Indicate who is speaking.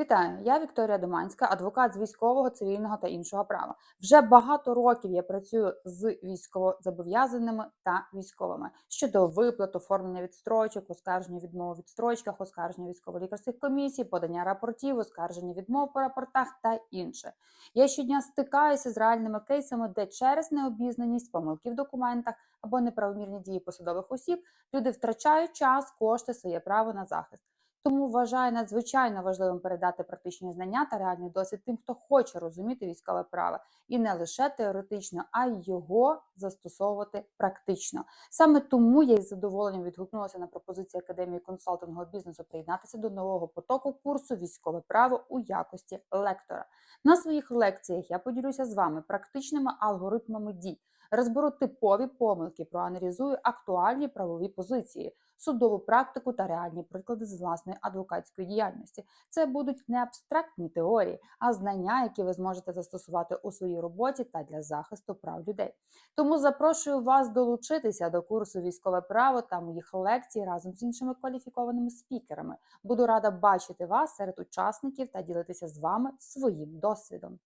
Speaker 1: Вітаю, я Вікторія Доманська, адвокат з військового, цивільного та іншого права. Вже багато років я працюю з військовозобов'язаними та військовими щодо виплат, оформлення відстрочок, оскарження відмов у відстрочках, оскарження військово-лікарських комісій, подання рапортів, оскарження відмов по рапортах та інше. Я щодня стикаюся з реальними кейсами, де через необізнаність, помилки в документах або неправомірні дії посадових осіб люди втрачають час, кошти, своє право на захист. Тому вважаю надзвичайно важливим передати практичні знання та реальний досвід тим, хто хоче розуміти військове право, і не лише теоретично, а й його застосовувати практично. Саме тому я із задоволенням відгукнулася на пропозицію Академії консалтингового бізнесу приєднатися до нового потоку курсу військове право у якості лектора. На своїх лекціях я поділюся з вами практичними алгоритмами дій, розберу типові помилки, проаналізую актуальні правові позиції судову практику та реальні приклади з власної адвокатської діяльності. Це будуть не абстрактні теорії, а знання, які ви зможете застосувати у своїй роботі та для захисту прав людей. Тому запрошую вас долучитися до курсу військове право та моїх лекцій разом з іншими кваліфікованими спікерами. Буду рада бачити вас серед учасників та ділитися з вами своїм досвідом.